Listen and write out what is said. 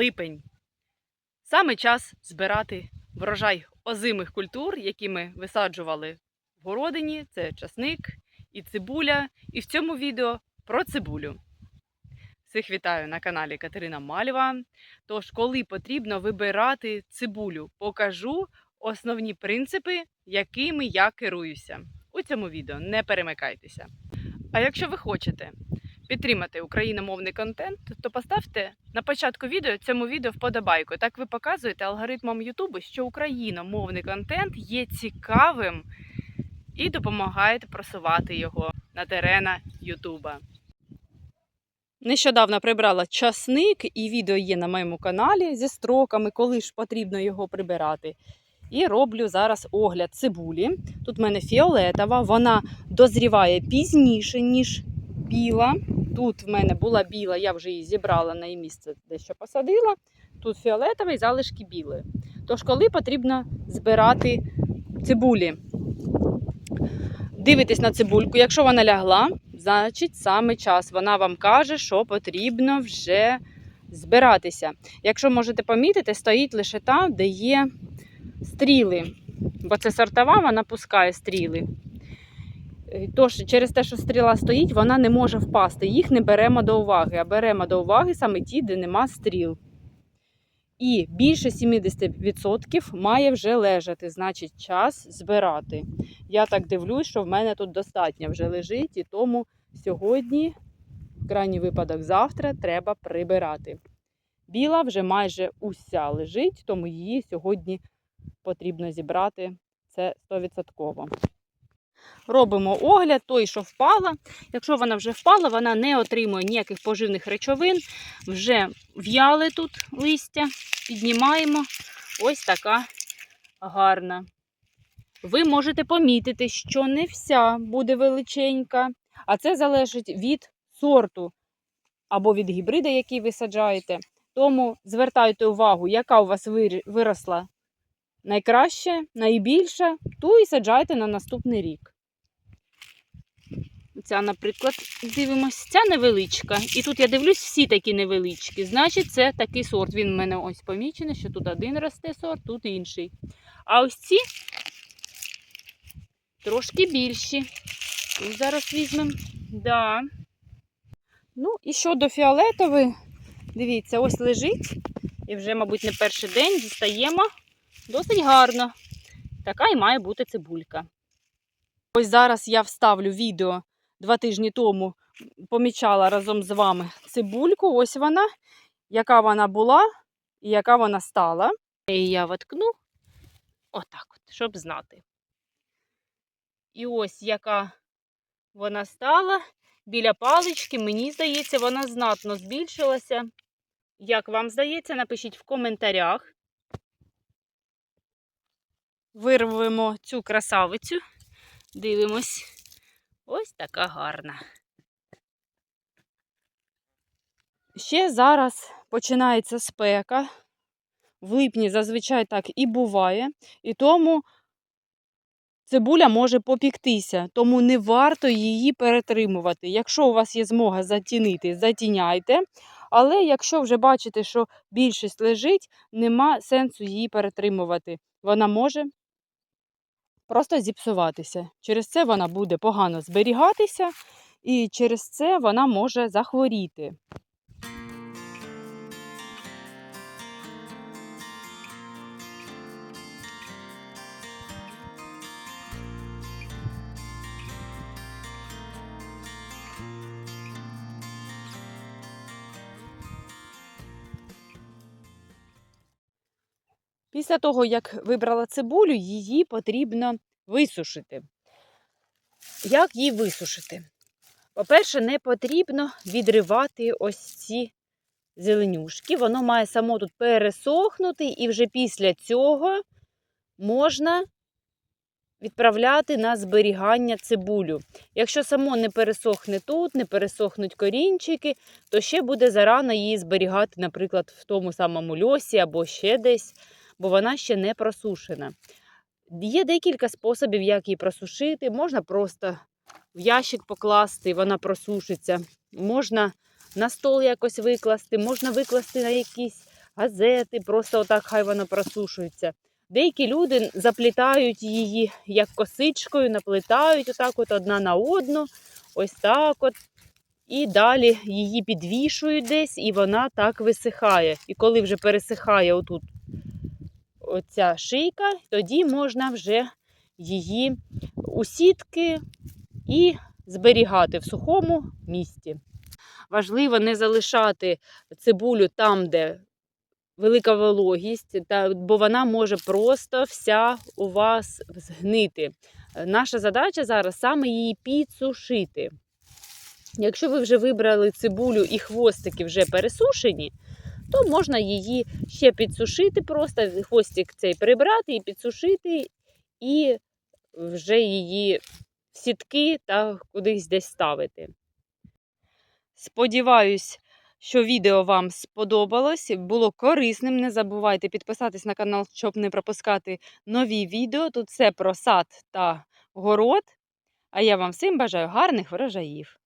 липень. Саме час збирати врожай озимих культур, які ми висаджували в городині. Це часник і цибуля. І в цьому відео про цибулю. Всіх вітаю на каналі Катерина Мальва. Тож, коли потрібно вибирати цибулю, покажу основні принципи, якими я керуюся. У цьому відео не перемикайтеся. А якщо ви хочете підтримати україномовний контент, то поставте на початку відео цьому відео вподобайку. Так ви показуєте алгоритмам Ютубу, що україномовний контент є цікавим і допомагаєте просувати його на теренах Ютуба. Нещодавно прибрала часник, і відео є на моєму каналі зі строками, коли ж потрібно його прибирати. І роблю зараз огляд цибулі. Тут в мене фіолетова, вона дозріває пізніше, ніж біла. Тут в мене була біла, я вже її зібрала на її місце, дещо посадила. Тут фіолетовий залишки білої. Тож, коли потрібно збирати цибулі, дивитесь на цибульку, якщо вона лягла, значить саме час. Вона вам каже, що потрібно вже збиратися. Якщо можете помітити, стоїть лише там, де є стріли. Бо це сортова, вона пускає стріли. Е, Тож, через те, що стріла стоїть, вона не може впасти. Їх не беремо до уваги, а беремо до уваги саме ті, де нема стріл. І більше 70% має вже лежати, значить, час збирати. Я так дивлюсь, що в мене тут достатньо вже лежить, і тому сьогодні, в крайній випадок, завтра треба прибирати. Біла вже майже уся лежить, тому її сьогодні потрібно зібрати. Це 100%. Робимо огляд, той, що впала. Якщо вона вже впала, вона не отримує ніяких поживних речовин. Вже в'яли тут листя, піднімаємо. Ось така гарна. Ви можете помітити, що не вся буде величенька, а це залежить від сорту або від гібрида, який ви саджаєте. Тому звертайте увагу, яка у вас виросла найкраще, найбільша, ту і саджайте на наступний рік. Ця, наприклад, дивимось, ця невеличка. І тут я дивлюсь, всі такі невеличкі. Значить, це такий сорт. Він в мене ось помічений, що тут один росте сорт, тут інший. А ось ці трошки більші. Ось зараз візьмемо. Да. Ну, і щодо фіолетової, дивіться, ось лежить. І вже, мабуть, не перший день дістаємо. Досить гарно. Така і має бути цибулька. Ось зараз я вставлю відео два тижні тому помічала разом з вами цибульку. Ось вона, яка вона була і яка вона стала. І я воткну отак, от, щоб знати. І ось яка вона стала біля палички, мені здається, вона знатно збільшилася. Як вам здається, напишіть в коментарях. Вирвемо цю красавицю. Дивимось. Ось така гарна. Ще зараз починається спека. В липні зазвичай так і буває. І тому цибуля може попіктися, тому не варто її перетримувати. Якщо у вас є змога затінити, затіняйте. Але якщо вже бачите, що більшість лежить, нема сенсу її перетримувати. Вона може просто зіпсуватися. Через це вона буде погано зберігатися, і через це вона може захворіти. Після того, як вибрала цибулю, її потрібно висушити. Як її висушити? По-перше, не потрібно відривати ось ці зеленюшки. Воно має само тут пересохнути, і вже після цього можна відправляти на зберігання цибулю. Якщо само не пересохне тут, не пересохнуть корінчики, то ще буде зарано її зберігати, наприклад, в тому самому льосі або ще десь, бо вона ще не просушена. Є декілька способів, як її просушити. Можна просто в ящик покласти, вона просушиться. Можна на стол якось викласти, можна викласти на якийсь газети, просто отак хай воно просушується. Деякі люди заплітають її як косичкою, наплетають отак от одна на одну, ось так от. І далі її підвішують десь, і вона так висихає. І коли вже пересихає отут оця шийка, тоді можна вже її у сітки і зберігати в сухому місці. Важливо не залишати цибулю там, де велика вологість, бо вона може просто вся у вас згнити. Наша задача зараз саме її підсушити. Якщо ви вже вибрали цибулю і хвостики вже пересушені, то можна її ще підсушити, просто хвостик цей прибрати і підсушити, і вже її в сітки та кудись десь ставити. Сподіваюсь, що відео вам сподобалось, було корисним. Не забувайте підписатись на канал, щоб не пропускати нові відео. Тут все про сад та город. А я вам всім бажаю гарних врожаїв.